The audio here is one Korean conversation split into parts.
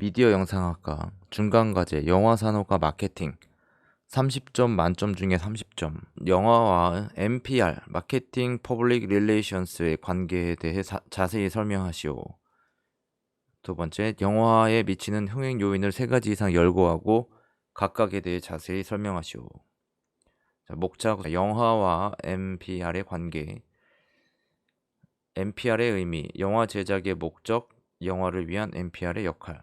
미디어 영상학과 중간과제 영화산업과 마케팅 30점 만점 중에 30점 영화와 NPR 마케팅 퍼블릭 릴레이션스의 관계에 대해 사- 자세히 설명하시오. 두 번째, 영화에 미치는 흥행 요인을 세 가지 이상 열거하고 각각에 대해 자세히 설명하시오. 자, 목적 영화와 NPR의 관계 NPR의 의미, 영화 제작의 목적, 영화를 위한 NPR의 역할,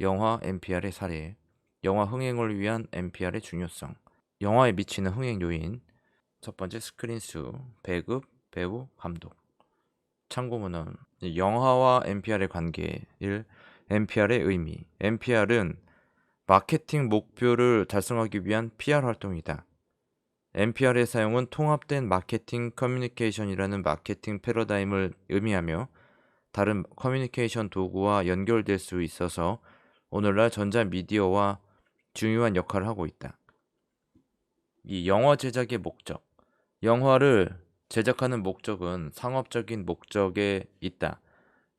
영화 NPR의 사례, 영화 흥행을 위한 NPR의 중요성, 영화에 미치는 흥행 요인, 첫 번째 스크린 수, 배급, 배우, 감독. 참고문헌 영화와 NPR의 관계 1. NPR의 의미 NPR은 마케팅 목표를 달성하기 위한 PR 활동이다. NPR의 사용은 통합된 마케팅 커뮤니케이션이라는 마케팅 패러다임을 의미하며 다른 커뮤니케이션 도구와 연결될 수 있어서 오늘날 전자 미디어와 중요한 역할을 하고 있다. 이 영화 제작의 목적. 영화를 제작하는 목적은 상업적인 목적에 있다.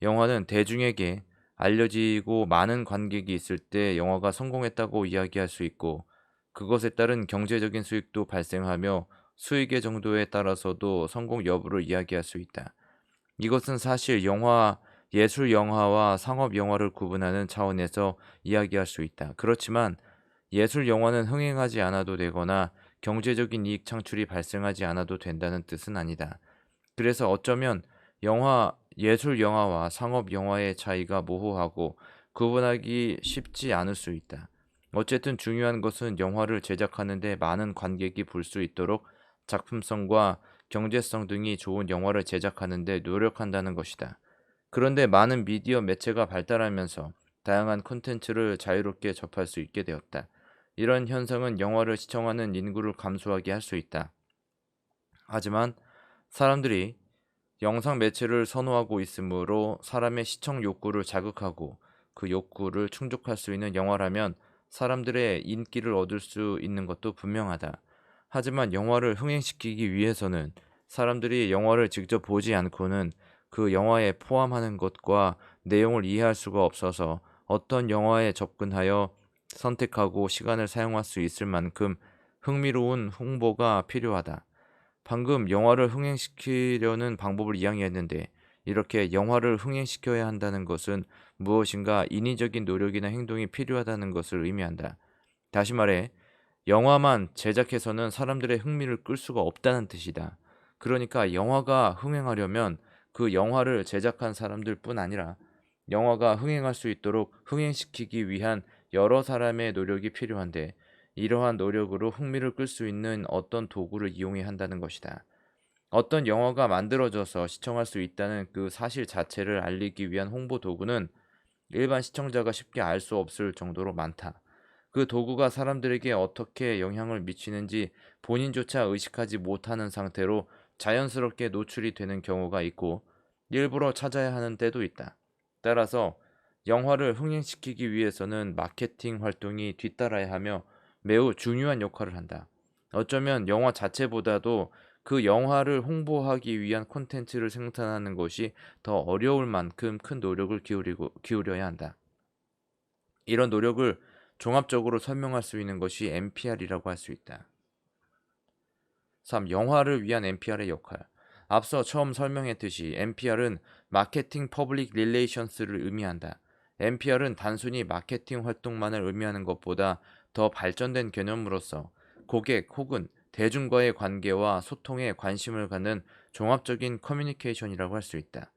영화는 대중에게 알려지고 많은 관객이 있을 때 영화가 성공했다고 이야기할 수 있고 그것에 따른 경제적인 수익도 발생하며 수익의 정도에 따라서도 성공 여부를 이야기할 수 있다. 이것은 사실 영화, 예술 영화와 상업 영화를 구분하는 차원에서 이야기할 수 있다. 그렇지만 예술 영화는 흥행하지 않아도 되거나 경제적인 이익 창출이 발생하지 않아도 된다는 뜻은 아니다. 그래서 어쩌면 영화, 예술 영화와 상업 영화의 차이가 모호하고 구분하기 쉽지 않을 수 있다. 어쨌든 중요한 것은 영화를 제작하는데 많은 관객이 볼 수 있도록 작품성과 경제성 등이 좋은 영화를 제작하는데 노력한다는 것이다. 그런데 많은 미디어 매체가 발달하면서 다양한 콘텐츠를 자유롭게 접할 수 있게 되었다. 이런 현상은 영화를 시청하는 인구를 감소하게 할 수 있다. 하지만 사람들이 영상 매체를 선호하고 있으므로 사람의 시청 욕구를 자극하고 그 욕구를 충족할 수 있는 영화라면 사람들의 인기를 얻을 수 있는 것도 분명하다. 하지만 영화를 흥행시키기 위해서는 사람들이 영화를 직접 보지 않고는 그 영화에 포함하는 것과 내용을 이해할 수가 없어서 어떤 영화에 접근하여 선택하고 시간을 사용할 수 있을 만큼 흥미로운 홍보가 필요하다. 방금 영화를 흥행시키려는 방법을 이야기했는데 이렇게 영화를 흥행시켜야 한다는 것은 무엇인가 인위적인 노력이나 행동이 필요하다는 것을 의미한다. 다시 말해, 영화만 제작해서는 사람들의 흥미를 끌 수가 없다는 뜻이다. 그러니까 영화가 흥행하려면 그 영화를 제작한 사람들 뿐 아니라 영화가 흥행할 수 있도록 흥행시키기 위한 여러 사람의 노력이 필요한데 이러한 노력으로 흥미를 끌 수 있는 어떤 도구를 이용해야 한다는 것이다. 어떤 영화가 만들어져서 시청할 수 있다는 그 사실 자체를 알리기 위한 홍보 도구는 일반 시청자가 쉽게 알 수 없을 정도로 많다. 그 도구가 사람들에게 어떻게 영향을 미치는지 본인조차 의식하지 못하는 상태로 자연스럽게 노출이 되는 경우가 있고 일부러 찾아야 하는 때도 있다. 따라서 영화를 흥행시키기 위해서는 마케팅 활동이 뒤따라야 하며 매우 중요한 역할을 한다. 어쩌면 영화 자체보다도 그 영화를 홍보하기 위한 콘텐츠를 생산하는 것이 더 어려울 만큼 큰 노력을 기울이고, 기울여야 한다. 이런 노력을 종합적으로 설명할 수 있는 것이 NPR이라고 할 수 있다. 3. 영화를 위한 NPR의 역할. 앞서 처음 설명했듯이 NPR은 마케팅 퍼블릭 릴레이션스를 의미한다. NPR은 단순히 마케팅 활동만을 의미하는 것보다 더 발전된 개념으로서 고객 혹은 대중과의 관계와 소통에 관심을 갖는 종합적인 커뮤니케이션이라고 할 수 있다.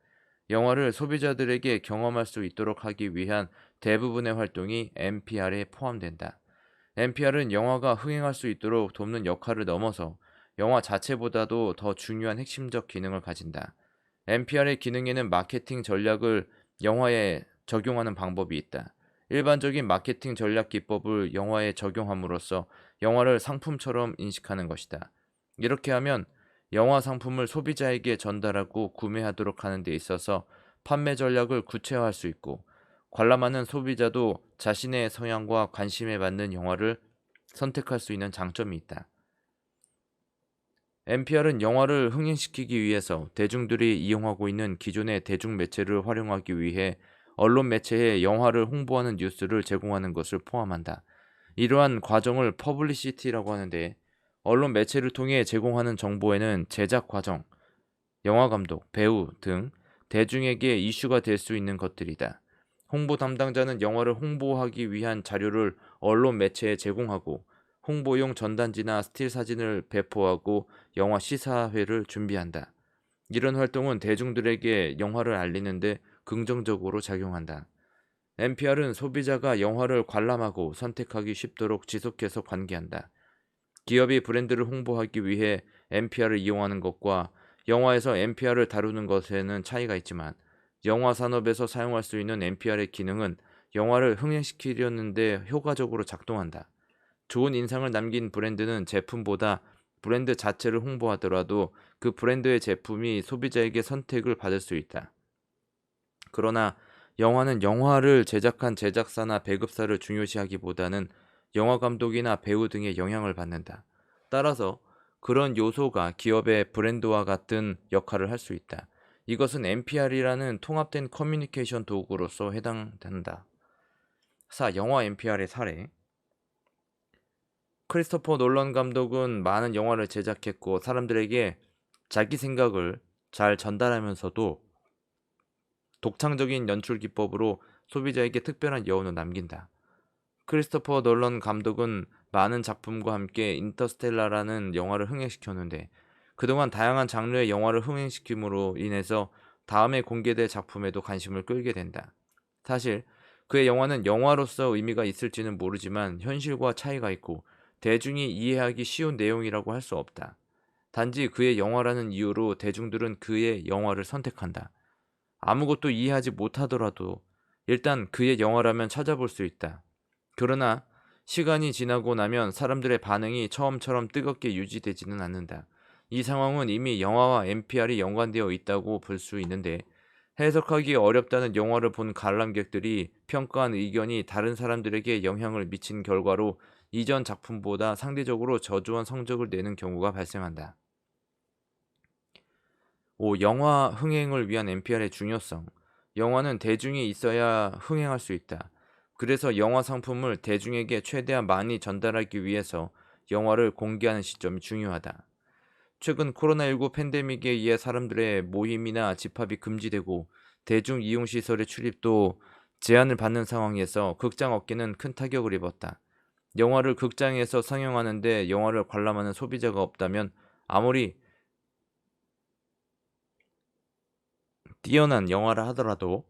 영화를 소비자들에게 경험할 수 있도록 하기 위한 대부분의 활동이 NPR에 포함된다. NPR은 영화가 흥행할 수 있도록 돕는 역할을 넘어서 영화 자체보다도 더 중요한 핵심적 기능을 가진다. NPR의 기능에는 마케팅 전략을 영화에 적용하는 방법이 있다. 일반적인 마케팅 전략 기법을 영화에 적용함으로써 영화를 상품처럼 인식하는 것이다. 이렇게 하면 영화 상품을 소비자에게 전달하고 구매하도록 하는 데 있어서 판매 전략을 구체화할 수 있고 관람하는 소비자도 자신의 성향과 관심에 맞는 영화를 선택할 수 있는 장점이 있다. NPR은 영화를 흥행시키기 위해서 대중들이 이용하고 있는 기존의 대중 매체를 활용하기 위해 언론 매체에 영화를 홍보하는 뉴스를 제공하는 것을 포함한다. 이러한 과정을 퍼블리시티라고 하는데 언론 매체를 통해 제공하는 정보에는 제작 과정, 영화 감독, 배우 등 대중에게 이슈가 될 수 있는 것들이다. 홍보 담당자는 영화를 홍보하기 위한 자료를 언론 매체에 제공하고 홍보용 전단지나 스틸 사진을 배포하고 영화 시사회를 준비한다. 이런 활동은 대중들에게 영화를 알리는데 긍정적으로 작용한다. NPR은 소비자가 영화를 관람하고 선택하기 쉽도록 지속해서 관계한다. 기업이 브랜드를 홍보하기 위해 NPR을 이용하는 것과 영화에서 NPR을 다루는 것에는 차이가 있지만 영화 산업에서 사용할 수 있는 NPR의 기능은 영화를 흥행시키려는데 효과적으로 작동한다. 좋은 인상을 남긴 브랜드는 제품보다 브랜드 자체를 홍보하더라도 그 브랜드의 제품이 소비자에게 선택을 받을 수 있다. 그러나 영화는 영화를 제작한 제작사나 배급사를 중요시하기보다는 영화 감독이나 배우 등의 영향을 받는다. 따라서 그런 요소가 기업의 브랜드와 같은 역할을 할 수 있다. 이것은 NPR이라는 통합된 커뮤니케이션 도구로서 해당된다. 4. 영화 NPR의 사례 크리스토퍼 놀런 감독은 많은 영화를 제작했고 사람들에게 자기 생각을 잘 전달하면서도 독창적인 연출 기법으로 소비자에게 특별한 여운을 남긴다. 크리스토퍼 놀런 감독은 많은 작품과 함께 인터스텔라라는 영화를 흥행시켰는데 그동안 다양한 장르의 영화를 흥행시킴으로 인해서 다음에 공개될 작품에도 관심을 끌게 된다. 사실 그의 영화는 영화로서 의미가 있을지는 모르지만 현실과 차이가 있고 대중이 이해하기 쉬운 내용이라고 할 수 없다. 단지 그의 영화라는 이유로 대중들은 그의 영화를 선택한다. 아무것도 이해하지 못하더라도 일단 그의 영화라면 찾아볼 수 있다. 그러나 시간이 지나고 나면 사람들의 반응이 처음처럼 뜨겁게 유지되지는 않는다. 이 상황은 이미 영화와 NPR이 연관되어 있다고 볼 수 있는데 해석하기 어렵다는 영화를 본 관람객들이 평가한 의견이 다른 사람들에게 영향을 미친 결과로 이전 작품보다 상대적으로 저조한 성적을 내는 경우가 발생한다. 5. 영화 흥행을 위한 NPR의 중요성. 영화는 대중이 있어야 흥행할 수 있다. 그래서 영화 상품을 대중에게 최대한 많이 전달하기 위해서 영화를 공개하는 시점이 중요하다. 최근 코로나19 팬데믹에 의해 사람들의 모임이나 집합이 금지되고 대중 이용 시설의 출입도 제한을 받는 상황에서 극장 업계는 큰 타격을 입었다. 영화를 극장에서 상영하는데 영화를 관람하는 소비자가 없다면 아무리 뛰어난 영화를 하더라도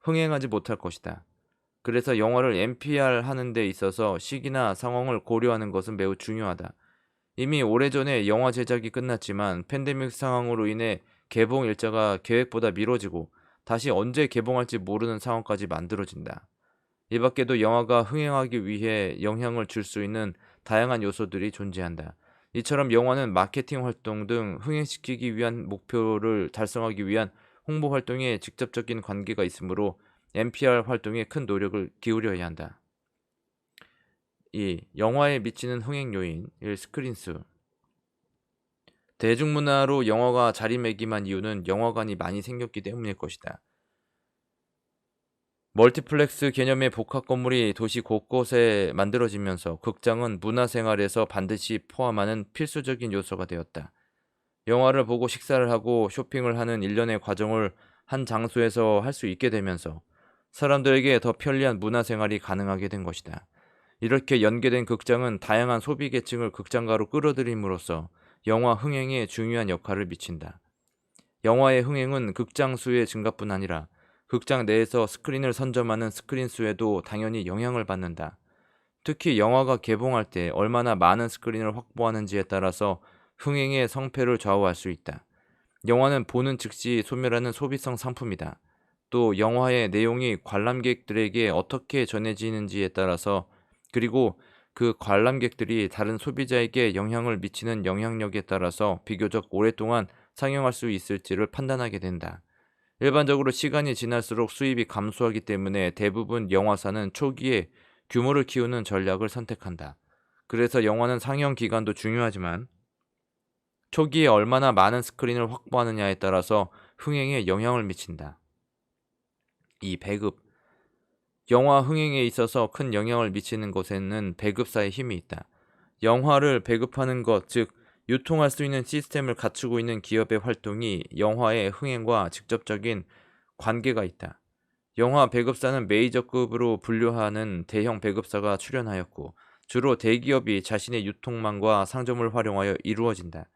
흥행하지 못할 것이다. 그래서 영화를 NPR 하는 데 있어서 시기나 상황을 고려하는 것은 매우 중요하다. 이미 오래전에 영화 제작이 끝났지만 팬데믹 상황으로 인해 개봉 일자가 계획보다 미뤄지고 다시 언제 개봉할지 모르는 상황까지 만들어진다. 이 밖에도 영화가 흥행하기 위해 영향을 줄 수 있는 다양한 요소들이 존재한다. 이처럼 영화는 마케팅 활동 등 흥행시키기 위한 목표를 달성하기 위한 홍보 활동에 직접적인 관계가 있으므로 NPR 활동에 큰 노력을 기울여야 한다. 2. 영화에 미치는 흥행 요인 1. 스크린수 대중문화로 영화가 자리매김한 이유는 영화관이 많이 생겼기 때문일 것이다. 멀티플렉스 개념의 복합 건물이 도시 곳곳에 만들어지면서 극장은 문화생활에서 반드시 포함하는 필수적인 요소가 되었다. 영화를 보고 식사를 하고 쇼핑을 하는 일련의 과정을 한 장소에서 할 수 있게 되면서 사람들에게 더 편리한 문화생활이 가능하게 된 것이다. 이렇게 연계된 극장은 다양한 소비 계층을 극장가로 끌어들임으로써 영화 흥행에 중요한 역할을 미친다. 영화의 흥행은 극장 수의 증가뿐 아니라 극장 내에서 스크린을 선점하는 스크린 수에도 당연히 영향을 받는다. 특히 영화가 개봉할 때 얼마나 많은 스크린을 확보하는지에 따라서 흥행의 성패를 좌우할 수 있다. 영화는 보는 즉시 소멸하는 소비성 상품이다. 또 영화의 내용이 관람객들에게 어떻게 전해지는지에 따라서 그리고 그 관람객들이 다른 소비자에게 영향을 미치는 영향력에 따라서 비교적 오랫동안 상영할 수 있을지를 판단하게 된다. 일반적으로 시간이 지날수록 수입이 감소하기 때문에 대부분 영화사는 초기에 규모를 키우는 전략을 선택한다. 그래서 영화는 상영 기간도 중요하지만 초기에 얼마나 많은 스크린을 확보하느냐에 따라서 흥행에 영향을 미친다. 이 배급 영화 흥행에 있어서 큰 영향을 미치는 것에는 배급사의 힘이 있다. 영화를 배급하는 것, 즉 유통할 수 있는 시스템을 갖추고 있는 기업의 활동이 영화의 흥행과 직접적인 관계가 있다. 영화 배급사는 메이저급으로 분류하는 대형 배급사가 출연하였고 주로 대기업이 자신의 유통망과 상점을 활용하여 이루어진다.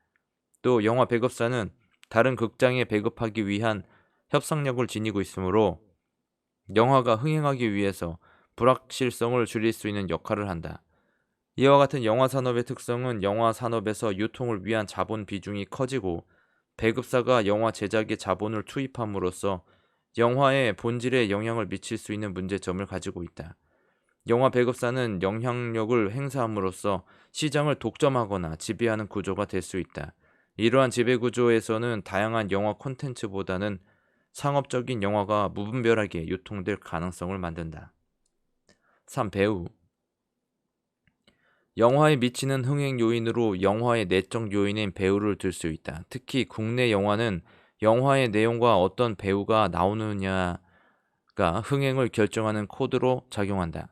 또 영화 배급사는 다른 극장에 배급하기 위한 협상력을 지니고 있으므로 영화가 흥행하기 위해서 불확실성을 줄일 수 있는 역할을 한다. 이와 같은 영화 산업의 특성은 영화 산업에서 유통을 위한 자본 비중이 커지고 배급사가 영화 제작에 자본을 투입함으로써 영화의 본질에 영향을 미칠 수 있는 문제점을 가지고 있다. 영화 배급사는 영향력을 행사함으로써 시장을 독점하거나 지배하는 구조가 될 수 있다. 이러한 지배 구조에서는 다양한 영화 콘텐츠보다는 상업적인 영화가 무분별하게 유통될 가능성을 만든다. 3. 배우 영화에 미치는 흥행 요인으로 영화의 내적 요인인 배우를 들 수 있다. 특히 국내 영화는 영화의 내용과 어떤 배우가 나오느냐가 흥행을 결정하는 코드로 작용한다.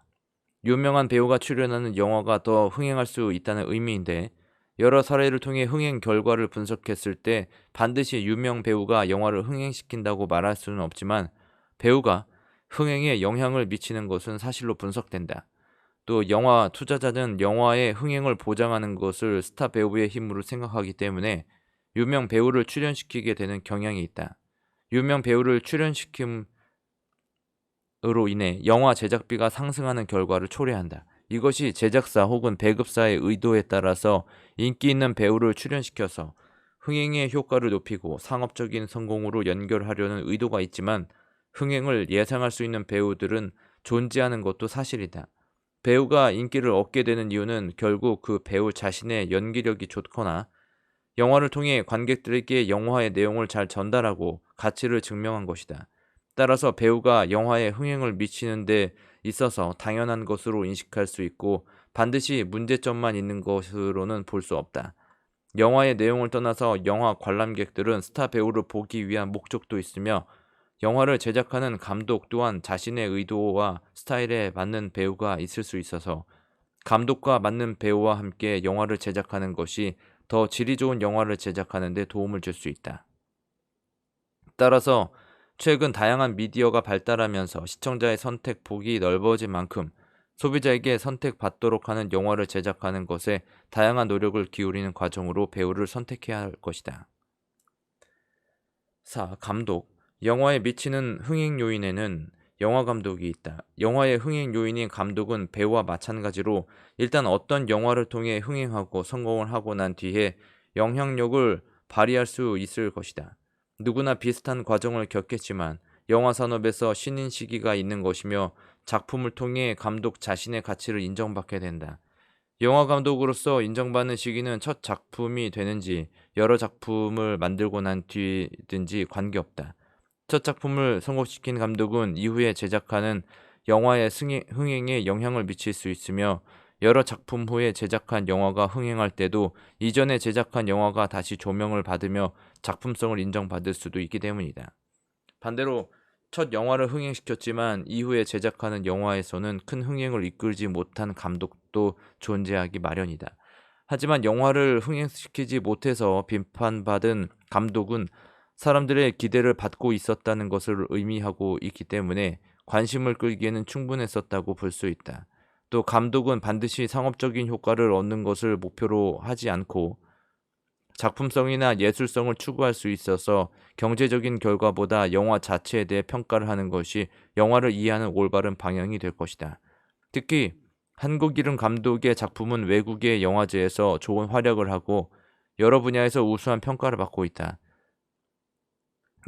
유명한 배우가 출연하는 영화가 더 흥행할 수 있다는 의미인데 여러 사례를 통해 흥행 결과를 분석했을 때 반드시 유명 배우가 영화를 흥행시킨다고 말할 수는 없지만 배우가 흥행에 영향을 미치는 것은 사실로 분석된다. 또 영화 투자자는 영화의 흥행을 보장하는 것을 스타 배우의 힘으로 생각하기 때문에 유명 배우를 출연시키게 되는 경향이 있다. 유명 배우를 출연시킴으로 인해 영화 제작비가 상승하는 결과를 초래한다. 이것이 제작사 혹은 배급사의 의도에 따라서 인기 있는 배우를 출연시켜서 흥행의 효과를 높이고 상업적인 성공으로 연결하려는 의도가 있지만 흥행을 예상할 수 있는 배우들은 존재하는 것도 사실이다. 배우가 인기를 얻게 되는 이유는 결국 그 배우 자신의 연기력이 좋거나 영화를 통해 관객들에게 영화의 내용을 잘 전달하고 가치를 증명한 것이다. 따라서 배우가 영화에 흥행을 미치는 데 있어서 당연한 것으로 인식할 수 있고 반드시 문제점만 있는 것으로는 볼 수 없다. 영화의 내용을 떠나서 영화 관람객들은 스타 배우를 보기 위한 목적도 있으며 영화를 제작하는 감독 또한 자신의 의도와 스타일에 맞는 배우가 있을 수 있어서 감독과 맞는 배우와 함께 영화를 제작하는 것이 더 질이 좋은 영화를 제작하는 데 도움을 줄 수 있다. 따라서 최근 다양한 미디어가 발달하면서 시청자의 선택 폭이 넓어진 만큼 소비자에게 선택받도록 하는 영화를 제작하는 것에 다양한 노력을 기울이는 과정으로 배우를 선택해야 할 것이다. 4. 감독. 영화에 미치는 흥행 요인에는 영화 감독이 있다. 영화의 흥행 요인인 감독은 배우와 마찬가지로 일단 어떤 영화를 통해 흥행하고 성공을 하고 난 뒤에 영향력을 발휘할 수 있을 것이다. 누구나 비슷한 과정을 겪겠지만 영화 산업에서 신인 시기가 있는 것이며 작품을 통해 감독 자신의 가치를 인정받게 된다. 영화 감독으로서 인정받는 시기는 첫 작품이 되는지 여러 작품을 만들고 난 뒤든지 관계없다. 첫 작품을 성공시킨 감독은 이후에 제작하는 영화의 흥행에 영향을 미칠 수 있으며 여러 작품 후에 제작한 영화가 흥행할 때도 이전에 제작한 영화가 다시 조명을 받으며 작품성을 인정받을 수도 있기 때문이다. 반대로 첫 영화를 흥행시켰지만 이후에 제작하는 영화에서는 큰 흥행을 이끌지 못한 감독도 존재하기 마련이다. 하지만 영화를 흥행시키지 못해서 비판받은 감독은 사람들의 기대를 받고 있었다는 것을 의미하고 있기 때문에 관심을 끌기에는 충분했었다고 볼 수 있다. 또 감독은 반드시 상업적인 효과를 얻는 것을 목표로 하지 않고 작품성이나 예술성을 추구할 수 있어서 경제적인 결과보다 영화 자체에 대해 평가를 하는 것이 영화를 이해하는 올바른 방향이 될 것이다. 특히 한국 이름 감독의 작품은 외국의 영화제에서 좋은 활약을 하고 여러 분야에서 우수한 평가를 받고 있다.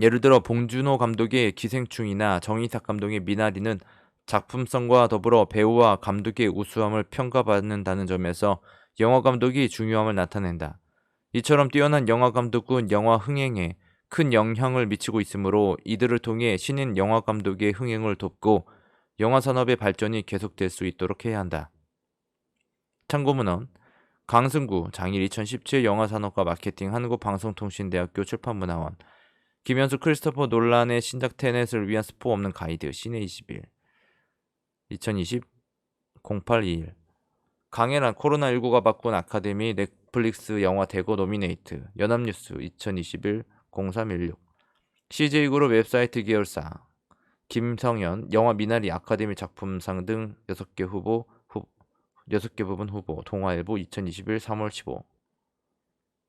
예를 들어 봉준호 감독의 기생충이나 정의삭 감독의 미나리는 작품성과 더불어 배우와 감독의 우수함을 평가받는다는 점에서 영화 감독이 중요함을 나타낸다. 이처럼 뛰어난 영화 감독은 영화 흥행에 큰 영향을 미치고 있으므로 이들을 통해 신인 영화 감독의 흥행을 돕고 영화 산업의 발전이 계속될 수 있도록 해야 한다. 참고문헌 강승구 장일 2017 영화산업과 마케팅 한국방송통신대학교 출판문화원 김현수 크리스토퍼 놀란의 신작 테넷을 위한 스포 없는 가이드 시내 21 2020 0821 강해란 코로나19가 바꾼 아카데미 넷플릭스 영화 대거 노미네이트. 연합뉴스 2021 0316 CJ그룹 웹사이트 계열사. 김성현 영화 미나리 아카데미 작품상 등 6개 후보 후, 6개 부분 후보. 동아일보 2021 3월 15